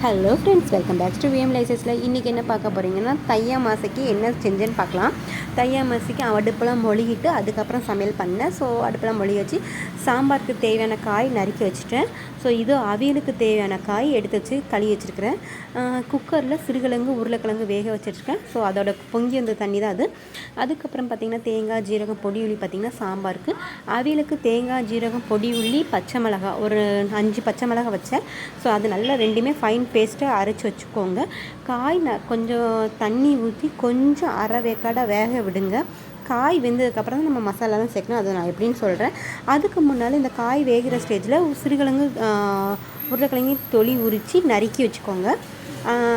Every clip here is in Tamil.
Hello friends welcome back to V லைசஸில் இன்றைக்கி என்ன பார்க்க போகிறீங்கன்னா தையா மாசைக்கு என்ன செஞ்சேன்னு பார்க்கலாம். தையா மாசைக்கு அடுப்பெல்லாம் மொழிகிட்டு அதுக்கப்புறம் சமையல் பண்ணேன். ஸோ அடுப்பெல்லாம் மொழி வச்சு சாம்பாருக்கு தேவையான காய் நறுக்கி வச்சுட்டேன். ஸோ இது அவியலுக்கு தேவையான காய் எடுத்து வச்சு கழுவி வச்சுருக்கிறேன். குக்கரில் சிறுகிழங்கு உருளைக்கிழங்கு வேக வச்சுருக்கேன். ஸோ அதோட பொங்கி வந்த தண்ணி தான் அது. அதுக்கப்புறம் பார்த்திங்கன்னா தேங்காய் ஜீரகம் பொடி உள்ளி பார்த்திங்கன்னா சாம்பாருக்கு. அவியலுக்கு தேங்காய் ஜீரகம் பொடி உள்ளி பச்சை மிளகா ஒரு அஞ்சு பச்சை மிளகா வச்சேன். ஸோ அது நல்லா ரெண்டுமே ஃபைன் பேஸ்ட்டாக அரைச்சி வச்சுக்கோங்க. காய் ந கொஞ்சம் தண்ணி ஊற்றி கொஞ்சம் அரை வேக்காடாக வேக விடுங்க. காய் வெந்ததுக்கப்புறம் தான் நம்ம மசாலாலாம் சேர்க்கணும். அதை நான் எப்படின்னு சொல்கிறேன் அதுக்கு முன்னால் இந்த காய் வேகிற ஸ்டேஜில் சிறுகிழங்கு உருளைக்கிழங்கு தொளி உரித்து நறுக்கி வச்சுக்கோங்க.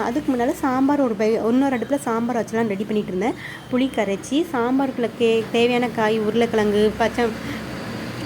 அதுக்கு முன்னால் சாம்பார் ஒரு பை இன்னொரு அடுப்பில் சாம்பார் வச்சுலாம் ரெடி பண்ணிகிட்டு இருந்தேன். புளி கரைச்சி சாம்பாருக்குள்ள கே தேவையான காய் உருளைக்கிழங்கு பச்சை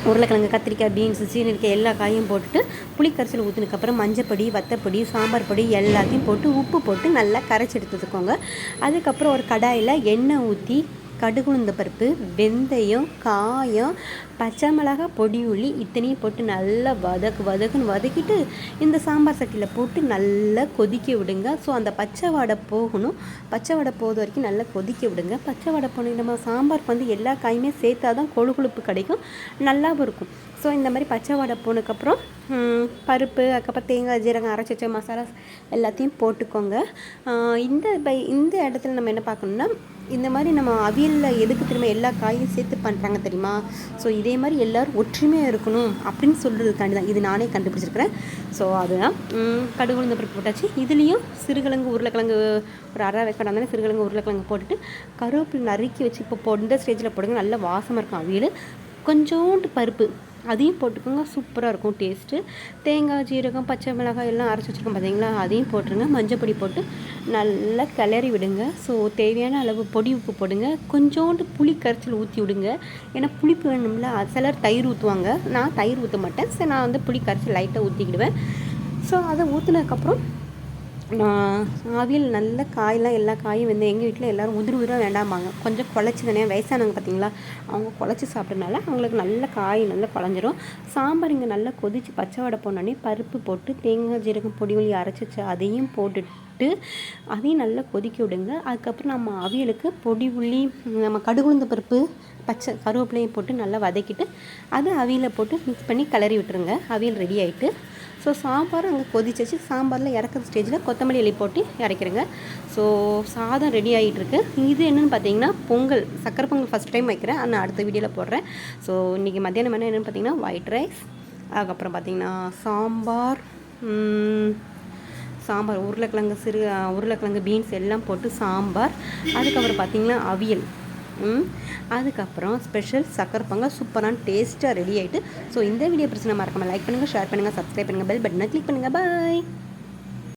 உருளைக்கிழங்கு கத்திரிக்காய் பீன்ஸ் சீனிக்காய் எல்லா காயும் போட்டுட்டு புளிக்கரைசல் ஊற்றினதுக்கப்புறம் மஞ்சப்பொடி வத்தப்பொடி சாம்பார் பொடி எல்லாத்தையும் போட்டு உப்பு போட்டு நல்லா கரைச்சி எடுத்துக்கோங்க அதுக்கப்புறம் ஒரு கடாயில் எண்ணெய் ஊற்றி கடுகுளுந்த பருப்பு வெந்தயம் காயம் பச்சை மிளகா பொடி உள்ளி இத்தனையும் போட்டு நல்லா வதக்கு வதக்குன்னு வதக்கிட்டு இந்த சாம்பார் சட்டியில் போட்டு நல்லா கொதிக்க விடுங்க. ஸோ அந்த பச்சை வடை போகணும். பச்சை வடை போகிற வரைக்கும் நல்லா கொதிக்க விடுங்க. பச்சை வடை போன நம்ம சாம்பாருக்கு வந்து எல்லா காயுமே சேர்த்தா தான் கொழு கொழுப்பு கிடைக்கும். நல்லாவும் இருக்கும். ஸோ இந்த மாதிரி பச்சை வடை போனதுக்கப்புறம் பருப்பு அதுக்கப்புறம் தேங்காய் ஜீரகம் அரைச்சி வச்ச மசாலா எல்லாத்தையும் போட்டுக்கோங்க. இந்த பை இந்த இடத்துல நம்ம என்ன பார்க்கணுன்னா இந்த மாதிரி நம்ம அவியலில் எதுக்கு திரும்ப எல்லா காயும் சேர்த்து பண்ணுறாங்க தெரியுமா? ஸோ இதே மாதிரி எல்லோரும் ஒற்றுமையாக இருக்கணும் அப்படின்னு சொல்கிறதுக்காண்டி தான் இது நானே கண்டுபிடிச்சிருக்கிறேன். ஸோ அதுதான் கடுகு உளுந்த பருப்பு போட்டாச்சு. இதுலேயும் சிறுகிழங்கு உருளைக்கிழங்கு ஒரு அரை வைக்கடா இருந்தாலும் சிறுகிழங்கு உருளைக்கிழங்கு போட்டுட்டு கருவேப்பிலை நறுக்கி வச்சு இப்போ இந்த ஸ்டேஜில் போடுங்க. நல்ல வாசமாக இருக்கும் அவியல். கொஞ்சோண்டு பருப்பு அதையும் போட்டுக்கோங்க. சூப்பராக இருக்கும் டேஸ்ட்டு தேங்காய் ஜீரகம் பச்சை மிளகாய் எல்லாம் அரைச்சி வச்சுருக்கோம் பார்த்தீங்களா அதையும் போட்டுருங்க. மஞ்சள் பொடி போட்டு நல்லா கிளறி விடுங்க. ஸோ தேவையான அளவு பொடி உப்பு போடுங்க. கொஞ்சோண்டு புளி கரைச்சல் ஊற்றி விடுங்க. ஏன்னா புளிப்பு வேணும்ல சிலர் தயிர் ஊற்றுவாங்க நான் தயிர் ஊற்ற மாட்டேன். சரி நான் வந்து புளி கரைச்சி லைட்டாக ஊற்றிக்கிடுவேன் ஸோ அதை ஊற்றினதுக்கப்புறம் நான் அவியல் நல்ல காயெலாம் எல்லா காயும் வந்து எங்கள் வீட்டில் எல்லோரும் உதிர் உதிராக வேண்டாமாங்க கொஞ்சம் குழச்சி தானே வயசானவங்க பார்த்தீங்களா அவங்க குழச்சி சாப்பிட்றதுனால அவங்களுக்கு நல்ல காய் நல்லா குழஞ்சிரும். சாம்பார் இங்கே நல்லா கொதித்து பச்சை வடை போனோடனே பருப்பு போட்டு தேங்காய் ஜீரகம் பொடி ஒளி அரைச்சி வச்சு அதையும் போட்டுட்டு அதையும் நல்லா கொதிக்க விடுங்க. அதுக்கப்புறம் நம்ம அவியலுக்கு பொடி உள்ளி நம்ம கடுகுழுந்த பருப்பு பச்சை கருவேப்பிலையும் போட்டு நல்லா வதக்கிட்டு அது அவியலை போட்டு மிக்ஸ் பண்ணி கிளறி விட்டுருங்க. அவியல் ரெடி ஆகிட்டு ஸோ சாம்பார் அங்கே கொதிச்சிச்சு. சாம்பாரில் இறக்குற ஸ்டேஜில் கொத்தமல்லி இலை போட்டு இறக்கிறேங்க ஸோ சாதம் ரெடி ஆகிட்டுருக்கு இது என்னென்னு பார்த்தீங்கன்னா பொங்கல் சக்கரை பொங்கல் ஃபஸ்ட் டைம் வைக்கிறேன். நான் அடுத்த வீடியோவில் போடுறேன். ஸோ இன்றைக்கி மத்தியானம் என்ன என்னென்னு பார்த்தீங்கன்னா ஒயிட் ரைஸ் அதுக்கப்புறம் பார்த்திங்கன்னா சாம்பார் சாம்பார் உருளைக்கிழங்கு சிறு உருளைக்கிழங்கு பீன்ஸ் எல்லாம் போட்டு சாம்பார். அதுக்கப்புறம் பார்த்திங்கன்னா அவியல். அதுக்கப்புறம் ஸ்பெஷல் சக்கரை பொங்கல் சூப்பரான டேஸ்ட்டாக ரெடி ஆகிட்டு ஸோ இந்த வீடியோ பிரச்சனை மறக்காமல் லைக் பண்ணுங்கள் ஷேர் பண்ணுங்கள் சப்ஸ்கிரைப் பண்ணுங்கள் பெல் பட்டனை கிளிக் பண்ணுங்கள் பாய்